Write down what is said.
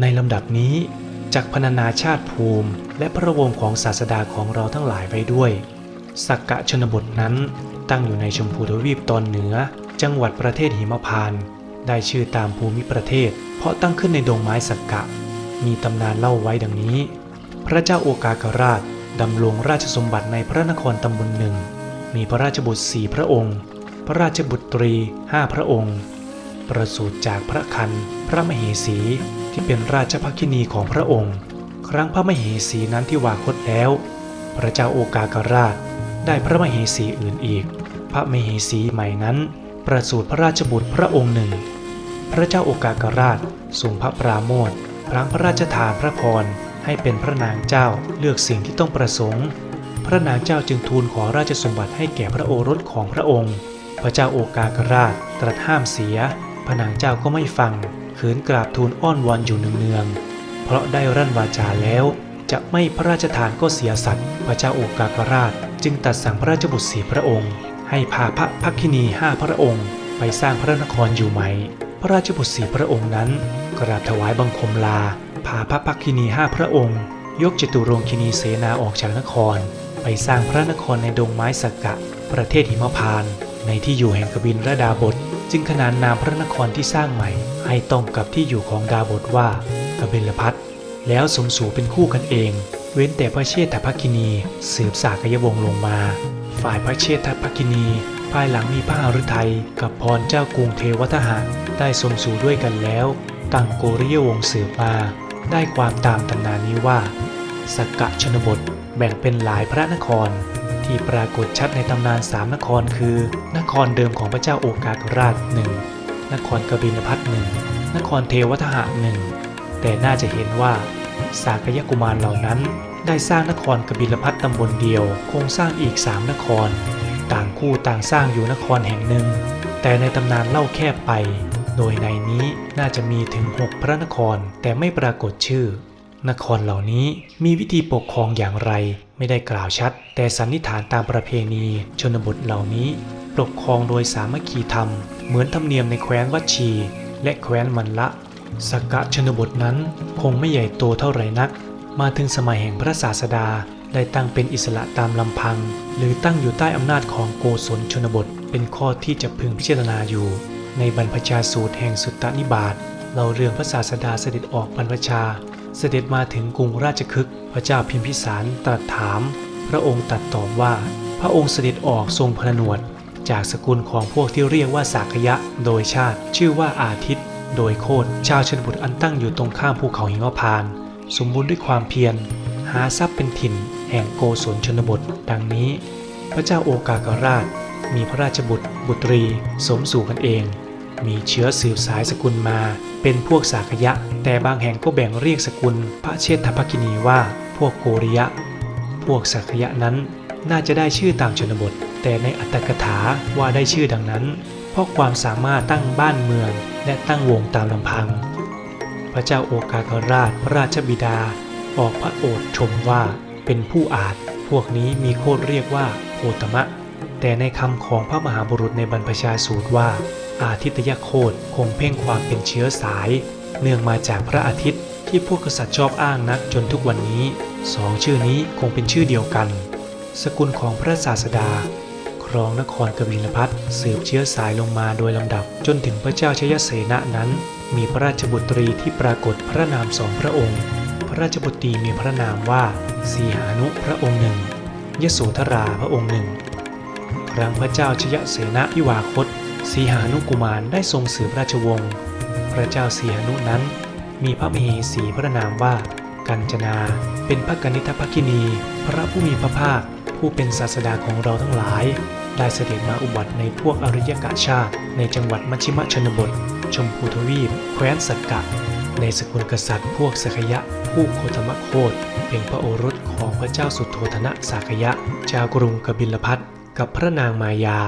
ในลำดับนี้จักพรรณนาชาติภูมิ และพระวงศ์ของศาสดาของเราทั้งหลายไว้ด้วย สักกะชนบทนั้นตั้งอยู่ในชมพูทวีปตอนเหนือ จังหวัดประเทศหิมพานต์ได้ชื่อตามภูมิประเทศ เพราะตั้งขึ้นในดงไม้สักกะ มีตำนานเล่าไว้ดังนี้ พระเจ้าโอกากราชดำรงราชสมบัติในพระนครตำบลหนึ่ง มีพระราชบุตรสี่พระองค์ พระราชบุตรีห้าพระองค์ ประสูติจากพระคันพระมเหสีที่เป็นราชภัคินีของพระองค์ ครั้งพระมเหสีนั้นที่วาคตแล้ว พระเจ้าโอกากราชได้พระมเหสีอื่นอีก พระมเหสีใหม่นั้น ประสูติพระราชบุตรพระองค์หนึ่ง พระเจ้าโอกากราชทรงพระปราโมทพลังพระราชทานพระพรให้เป็นพระนางเจ้าเลือกสิ่งที่ต้องประสงค์ พระนางเจ้าจึงทูลขอราชสมบัติให้แก่พระโอรสของพระองค์ พระเจ้าโอกากราชตรัสห้ามเสีย พนางเจ้าก็ไม่ฟังขืนกราบทูลอ้อนวอนอยู่เนืองๆเพราะได้รั่นวาจาแล้ว จะไม่พระราชทานก็เสียสัตว์พระเจ้าโอกากราช จึงตัดสั่งพระราชบุตรสีพระองค์ ให้พาพระพักคินีห้าพระองค์ ไปสร้างพระนครอยู่ใหม่ พระราชบุตรสีพระองค์นั้น กราบถวายบังคมลา พาพระพักคินีห้าพระองค์ ยกจตุรงคินีเสนาออกจากนคร ไปสร้างพระนครในดงไม้สักกะ ประเทศหิมพานต์ ในที่อยู่แห่งกบินระดาบท จึงขนานนามพระนครที่สร้างใหม่ ให้ตรงกับที่อยู่ของดาบทว่ากบิลพัทแล้วสมสู่เป็นคู่กันเอง เว้นแต่พระเชษฐภคินี สืบสากยวงศ์ลงมา ฝ่ายพระเชษฐภคินี ภายหลังมีพระอฤทัยกับพรเจ้ากรุงเทวทหารได้สมสู่ด้วยกันแล้ว ตั้งโกริยวงศ์สืบมา ได้ความตามตำนานนี้ว่า สกกะชนบทแบ่งเป็นหลายพระนคร ที่ปรากฏชัดในตำนานสามนครคือ นครเดิมของพระเจ้าโอการาชหนึ่งนครกบิลพัทหนึ่งนครเทวทหะหนึ่งแต่น่าจะเห็นว่าสากยกุมารเหล่านั้น ได้สร้างนครกบิลพัทตำบลเดียวคงสร้างอีกสามนคร ต่างคู่ต่างสร้างอยู่นครแห่งหนึ่ง แต่ในตำนานเล่าแคบไป โดยในนี้น่าจะมีถึง 6 พระนครแต่ไม่ปรากฏชื่อ นครเหล่านี้มีวิธีปกครองอย่างไร ไม่ได้กล่าวชัด แต่สันนิษฐานตามประเพณีชนบทเหล่านี้ ปกครองโดยสามัคคีธรรม เหมือนธรรมเนียมในแคว้นวัชี และแคว้นมันละสกกะชนบทนั้นคงไม่ใหญ่โตเท่าไหร่นัก มาถึงสมัยแห่งพระศาสดาได้ตั้งเป็นอิสระตามลำพัง หรือตั้งอยู่ใต้อำนาจของโกศลชนบท เป็นข้อที่จะพึงพิจารณาอยู่ ในบรรพชาสูตรแห่งสุตตนิบาตเราเรื่องพระศาสดาเสด็จออกบรรพชา เสด็จมาถึงกรุงราชคฤห์พระเจ้าพิมพิสารตรัสถาม พระองค์ตรัสตอบว่า พระองค์เสด็จออกทรงพระนวด จากสกุลของพวกที่เรียกว่าสากยะ โดยชาติ ชื่อว่าอาทิตย์ โดยโคดชาวชนบทอันตั้งอยู่ตรงข้ามภูเขาหิมพาน สมบูรณ์ด้วยความเพียร หาทรัพย์เป็นถิ่น แห่งโกศลชนบท ดังนี้ พระเจ้าโอกากราช มีพระราชบุตรบุตรี สมสู่กันเอง มีเชื้อสืบสายสกุลมา เป็นพวกสากยะ แต่บางแห่งก็แบ่งเรียกสกุล พระเชษฐภคินีว่า พวกโกริยะ พวกสักยะนั้นน่าจะได้ชื่อตามชนบท แต่ในอัตถกถาว่าได้ชื่อดังนั้น เพราะความสามารถตั้งบ้านเมือง และตั้งวงตามลำพัง พระเจ้าโอกากราชพระราชบิดา ออกพระโอษฐ์ชมว่าเป็นผู้อาจ พวกนี้มีโคดเรียกว่าโคตมะ แต่ในคำของพระมหาบุรุษในบรรพชาสูตรว่า อาทิตยโคดคงเพ่งความเป็นเชื้อสาย เนื่องมาจากพระอาทิตย์ที่พวกกษัตริย์ชอบอ้างนักจนทุกวันนี้สองชื่อนี้คงเป็นชื่อเดียวกัน สกุลของพระศาสดา ครองนครกบิลพัทสืบเชื้อสายลงมาโดยลำดับจนถึงพระเจ้าชยเสนะนั้น มีพระราชบุตรีที่ปรากฏพระนามสองพระองค์ พระราชบุตรีมีพระนามว่า สีหานุพระองค์หนึ่งยโสธราพระองค์หนึ่งครั้งพระเจ้าชยเสนะพิวาคต สีหานุกุมารได้ทรงสืบราชวงศ์ พระเจ้าสีหานุนั้น มีพระมเหสีพระนามว่ากัญจนา เป็นพระกนิษฐภคินี พระผู้มีพระภาค ผู้เป็นศาสดาของเราทั้งหลาย ได้เสด็จมาอุบัติในพวกอริยกะชาติในจังหวัดมัชชิมชนบท ชมพูทวีป แคว้นสักกะ ในสกุลกษัตริย์พวกสกยะ ผู้โคตมะโคตเป็นพระโอรสของพระเจ้าสุโธธนะสากยะเจ้ากรุงกบิลพัทกับพระนางมายา